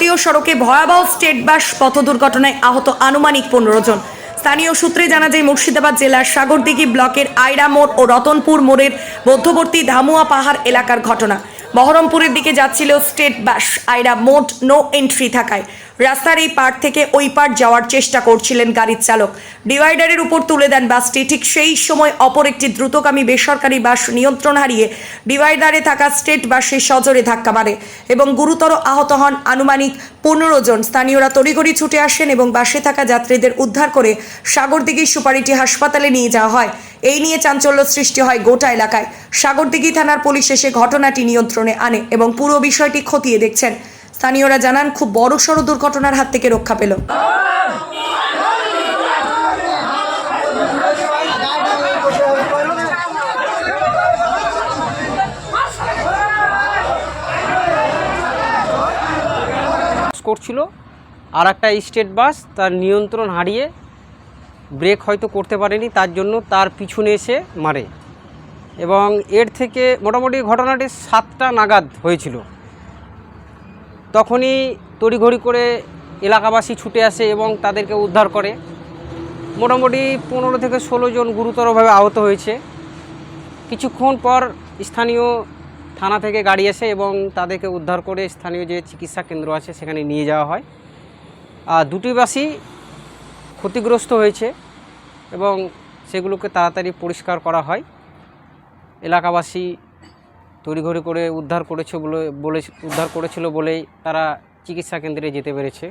জাতীয় সড়কে ভয়াবহ স্টেট বাস পথ দুর্ঘটনায় আহত আনুমানিক পনেরো জন। স্থানীয় সূত্রে জানা যায়, মুর্শিদাবাদ জেলার সাগরদিঘি ব্লকের আইরা মোড় ও রতনপুর মোড়ের মধ্যবর্তী ধামুয়া পাহাড় এলাকার ঘটনা। বহরমপুরের দিকে যাচ্ছিল স্টেট বাস। আইরা মোট নো এন্ট্রি থাকায়। রাস্তার এই পার থেকে ওই পার যাওয়ার চেষ্টা করছিলেন গাড়ির চালক। ডিভাইডারের উপর তুলে দেন বাসটি। ঠিক সেই সময় অপর একটি দ্রুতগামী বেসরকারি বাস নিয়ন্ত্রণ হারিয়ে ডিভাইডারে থাকা স্টেট বাসে সজোরে ধাক্কা মারে এবং গুরুতর আহত হন আনুমানিক পনেরো জন। স্থানীয়রা তড়িঘড়ি ছুটে আসেন এবং বাসে থাকা যাত্রীদের উদ্ধার করে সাগরদিঘি সুপারিটি হাসপাতালে নিয়ে যাওয়া হয়। এই নিয়ে চাঞ্চল্য সৃষ্টি হয় গোটা এলাকায়। সাগরদিঘি থানার পুলিশ এসে ঘটনাটি নিয়ন্ত্রণে আনে এবং পুরো বিষয়টি খতিয়ে দেখছেন। স্থানীয়রা জানান, খুব বড় সড় দুর্ঘটনার হাত থেকে রক্ষা পেল। করছিল। আর একটা স্টেট বাস তার নিয়ন্ত্রণ হারিয়ে ব্রেক হয়তো করতে পারেনি, তার জন্য তার পিছনে এসে মারে। এবং এর থেকে মোটামুটি ঘটনাটি সাতটা নাগাদ হয়েছিল। তখনই তড়িঘড়ি করে এলাকাবাসী ছুটে আসে এবং তাদেরকে উদ্ধার করে। মোটামুটি পনেরো থেকে ষোলো জন গুরুতরভাবে আহত হয়েছে। কিছুক্ষণ পর স্থানীয় থানা থেকে গাড়ি আসে এবং তাদেরকে উদ্ধার করে স্থানীয় যে চিকিৎসা কেন্দ্র আছে সেখানে নিয়ে যাওয়া হয়। আর দুটি বাসই ক্ষতিগ্রস্ত হয়েছে এবং সেগুলোকে তাড়াতাড়ি পরিষ্কার করা হয়। এলাকাবাসী তড়িঘড়ি করে উদ্ধার করেছে বলে উদ্ধার করেছিল বলেই তারা চিকিৎসা কেন্দ্রে যেতে পেরেছে।